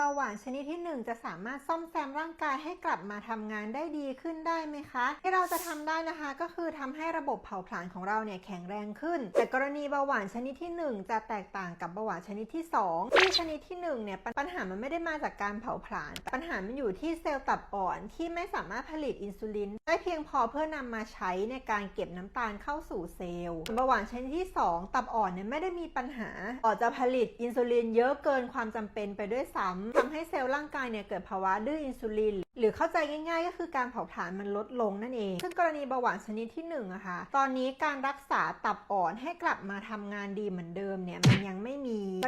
บาหวานชนิดที่ 1 จะสามารถซ่อมแซมร่างกายให้กลับมาทำงานได้ดีขึ้นได้ไหมคะ ที่เราจะทำได้นะคะ ก็คือทำให้ระบบเผาผลาญของเราเนี่ยแข็งแรงขึ้น แต่กรณีเบาหวานชนิดที่ 1 จะแตกต่างกับเบาหวานชนิดที่ 2 ที่ชนิดที่1เนี่ยปัญหามันไม่ได้มาจากการเผาผลาญแต่ปัญหามันอยู่ที่เซลล์ตับอ่อนที่ไม่สามารถผลิตอินซูลินได้เพียงพอเพื่อนำมาใช้ในการเก็บน้ำตาลเข้าสู่เซลล์เบาหวานชนิดที่ 2 ตับอ่อนเนี่ยไม่ได้มีปัญหาอ่อนจะผลิตอินซูลินเยอะเกินความจำเป็นไปด้วยซ้ำทำให้เซลล์ร่างกายเนี่ยเกิดภาวะดื้ออินซูลิน หรือเข้าใจง่ายๆ ก็คือการเผาผลาญมันลดลงนั่นเอง ซึ่งกรณีเบาหวานชนิดที่1อะค่ะตอนนี้การรักษาตับอ่อนให้กลับมาทำงานดีเหมือนเดิมเนี่ยมันยังไม่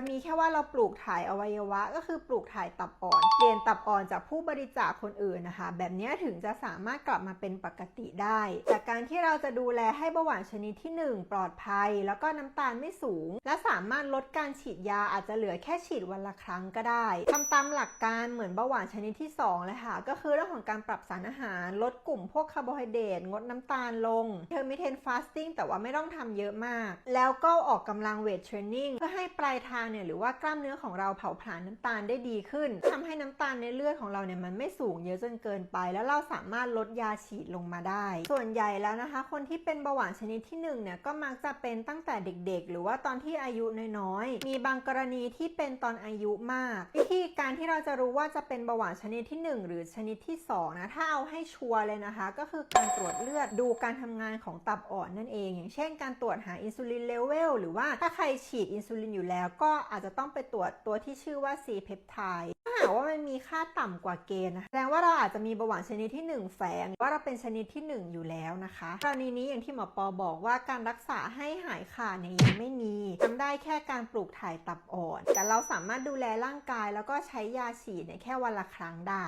มีแค่ว่าเราปลูกถ่ายอวัยวะ ก็คือปลูกถ่ายตับอ่อน เปลี่ยนตับอ่อนจากผู้บริจาคคนอื่นนะคะ แบบนี้ถึงจะสามารถกลับมาเป็นปกติได้ จากการที่เราจะดูแลให้เบาหวานชนิดที่ 1 ปลอดภัย แล้วก็น้ำตาลไม่สูง และสามารถลดการฉีดยาอาจจะเหลือแค่ฉีดวันละครั้งก็ได้ทำตามหลักการเหมือนเบาหวานชนิดที่2เลยค่ะ ก็คือเรื่องของการปรับสารอาหาร ลดกลุ่มพวกคาร์โบไฮเดรตงดน้ำตาลลงเทอร์มิเทนฟาสติ้งแต่ว่าไม่ต้องทำเยอะมาก แล้วก็ออกกำลังเวทเทรนนิ่งเพื่อให้ปลายทางเนี่ยหรือว่ากล้ามเนื้อของเราเผาผลาญน้ำตาลได้ดีขึ้นทำให้น้ำตาลในเลือดของเราเนี่ยมันไม่สูงเยอะจนเกินไป แล้วเราสามารถลดยาฉีดลงมาได้ ส่วนใหญ่แล้วนะคะ คนที่เป็นเบาหวานชนิดที่1เนี่ยก็มักจะเป็นตั้งแต่เด็กๆ หรือว่าตอนที่อายุน้อยๆมีบางกรณีที่เป็นตอนอายุมาก วิธีการที่เราจะรู้ว่าจะเป็นเบาหวานชนิดที่ 1 หรือชนิดที่2นะถ้าเอาให้ชัวร์เลยนะคะ ก็คือการตรวจเลือดดูการทำงานของตับอ่อนนั่นเอง อย่างเช่น การตรวจหาอินซูลินเลเวลหรือว่าถ้าใครฉีดอินซูลินอยู่แล้วก็อาจจะต้องไปตรวจตัวที่ชื่อว่า C เพปไทด์ถ้าหากว่ามันมีค่าต่ำกว่าเกณฑ์นะแสดงว่าเราอาจจะมีเบาหวานชนิดที่ 1 แฝงว่าเราเป็นชนิดที่ 1 อยู่แล้วนะคะกรณีนี้อย่างที่หมอปอบอกว่าการรักษาให้หายขาดเนี่ยยังไม่มีทำได้แค่การปลูกถ่ายตับอ่อน แต่เราสามารถดูแลร่างกายแล้วก็ใช้ยาฉีดเนี่ยแค่วันละครั้งได้